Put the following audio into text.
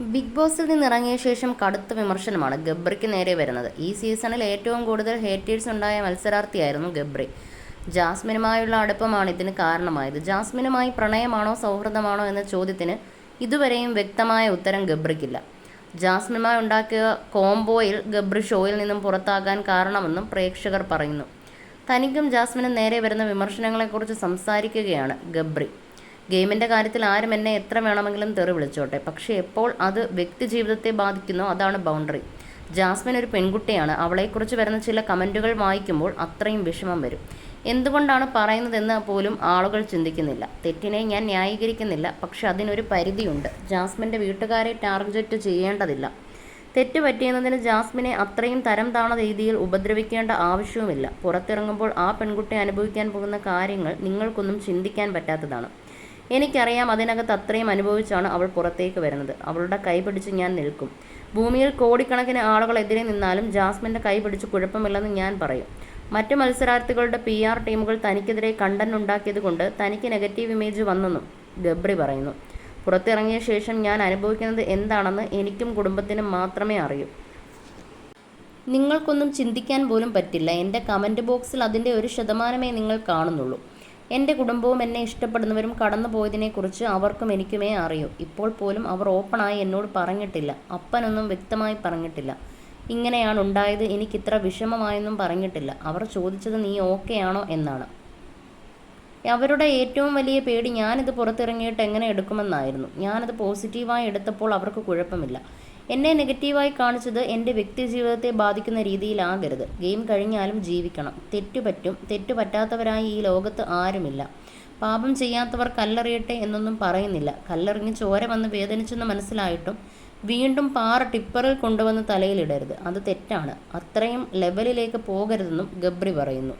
Big ബോസിൽ നിന്നിറങ്ങിയ ശേഷം കടുത്ത വിമർശനമാണ് ഗബ്രിക്ക് നേരെ വരുന്നത്. ഈ സീസണിൽ ഏറ്റവും കൂടുതൽ ഹേറ്റേഴ്സ് ഉണ്ടായ മത്സരാർത്ഥിയായിരുന്നു ഗബ്രി. ജാസ്മിനുമായുള്ള അടുപ്പമാണ് ഇതിന് കാരണമായത്. ജാസ്മിനുമായി പ്രണയമാണോ സൗഹൃദമാണോ എന്ന ചോദ്യത്തിന് ഇതുവരെയും വ്യക്തമായ ഉത്തരം ഗബ്രിക്കില്ല. ജാസ്മിനുമായി ഉണ്ടാക്കിയ കോംബോയിൽ ഗബ്രി ഷോയിൽ നിന്നും പുറത്താകാൻ കാരണമെന്നും പ്രേക്ഷകർ പറയുന്നു. തനിക്കും ജാസ്മിനും നേരെ വരുന്ന വിമർശനങ്ങളെക്കുറിച്ച് സംസാരിക്കുകയാണ് ഗബ്രി. ഗെയിമിന്റെ കാര്യത്തിൽ ആരും എന്നെ എത്ര വേണമെങ്കിലും തെറി വിളിച്ചോട്ടെ. പക്ഷേ എപ്പോൾ അത് വ്യക്തി ജീവിതത്തെ ബാധിക്കുന്നോ അതാണ് ബൗണ്ടറി. ജാസ്മിൻ ഒരു പെൺകുട്ടിയാണ്. അവളെക്കുറിച്ച് വരുന്ന ചില കമന്റുകൾ വായിക്കുമ്പോൾ അത്രയും വിഷമം വരും. എന്തുകൊണ്ടാണ് പറയുന്നതെന്ന് പോലും ആളുകൾ ചിന്തിക്കുന്നില്ല. തെറ്റിനെ ഞാൻ ന്യായീകരിക്കുന്നില്ല. പക്ഷെ അതിനൊരു പരിധിയുണ്ട്. ജാസ്മിന്റെ വീട്ടുകാരെ ടാർഗറ്റ് ചെയ്യേണ്ടതില്ല. തെറ്റ് പറ്റിയെന്നതിന് ജാസ്മിനെ അത്രയും തരം താണ രീതിയിൽ ഉപദ്രവിക്കേണ്ട ആവശ്യവുമില്ല. പുറത്തിറങ്ങുമ്പോൾ ആ പെൺകുട്ടി അനുഭവിക്കാൻ പോകുന്ന കാര്യങ്ങൾ നിങ്ങൾക്കൊന്നും ചിന്തിക്കാൻ പറ്റാത്തതാണ്. എനിക്കറിയാം അതിനകത്ത് അത്രയും അനുഭവിച്ചാണ് അവൾ പുറത്തേക്ക് വരുന്നത്. അവളുടെ കൈ പിടിച്ച് ഞാൻ നിൽക്കും. ഭൂമിയിൽ കോടിക്കണക്കിന് ആളുകളെതിരെ നിന്നാലും ജാസ്മിന്റെ കൈ പിടിച്ച് കുഴപ്പമില്ലെന്ന് ഞാൻ പറയും. മറ്റു മത്സരാർത്ഥികളുടെ പി ആർ ടീമുകൾ തനിക്കെതിരെ കണ്ടന്റ് ഉണ്ടാക്കിയത് കൊണ്ട് തനിക്ക് നെഗറ്റീവ് ഇമേജ് വന്നെന്നും ഗബ്രി പറയുന്നു. പുറത്തിറങ്ങിയ ശേഷം ഞാൻ അനുഭവിക്കുന്നത് എന്താണെന്ന് എനിക്കും കുടുംബത്തിനും മാത്രമേ അറിയൂ. നിങ്ങൾക്കൊന്നും ചിന്തിക്കാൻ പോലും പറ്റില്ല. എന്റെ കമന്റ് ബോക്സിൽ അതിന്റെ ഒരു ശതമാനമേ നിങ്ങൾ കാണുന്നുള്ളൂ. എന്റെ കുടുംബവും എന്നെ ഇഷ്ടപ്പെടുന്നവരും കടന്നു പോയതിനെക്കുറിച്ച് അവർക്കും എനിക്കുമേ അറിയൂ. ഇപ്പോൾ പോലും അവർ ഓപ്പണായി എന്നോട് പറഞ്ഞിട്ടില്ല. അപ്പനൊന്നും വ്യക്തമായി പറഞ്ഞിട്ടില്ല. ഇങ്ങനെയാണ് ഉണ്ടായത്. എനിക്കിത്ര വിഷമമായൊന്നും പറഞ്ഞിട്ടില്ല. അവർ ചോദിച്ചത് നീ ഓക്കെ ആണോ എന്നാണ്. അവരുടെ ഏറ്റവും വലിയ പേടി ഞാനിത് പുറത്തിറങ്ങിയിട്ട് എങ്ങനെ എടുക്കുമെന്നായിരുന്നു. ഞാനത് പോസിറ്റീവായി എടുത്തപ്പോൾ അവർക്ക് കുഴപ്പമില്ല. എന്നെ നെഗറ്റീവായി കാണിച്ചത് എന്റെ വ്യക്തി ജീവിതത്തെ ബാധിക്കുന്ന രീതിയിലാകരുത്. ഗെയിം കഴിഞ്ഞാലും ജീവിക്കണം. തെറ്റുപറ്റും തെറ്റുപറ്റാത്തവരായി ഈ ലോകത്ത് ആരുമില്ല. പാപം ചെയ്യാത്തവർ കല്ലെറിയട്ടെ എന്നൊന്നും പറയുന്നില്ല. കല്ലെറിഞ്ഞ് ചോര വന്ന് വേദനിച്ചെന്ന് മനസ്സിലായിട്ടും വീണ്ടും പാറ ടിപ്പറിൽ കൊണ്ടുവന്ന് തലയിലിടരുത്. അത് തെറ്റാണ്. അത്രയും ലെവലിലേക്ക് പോകരുതെന്നും ഗബ്രി പറയുന്നു.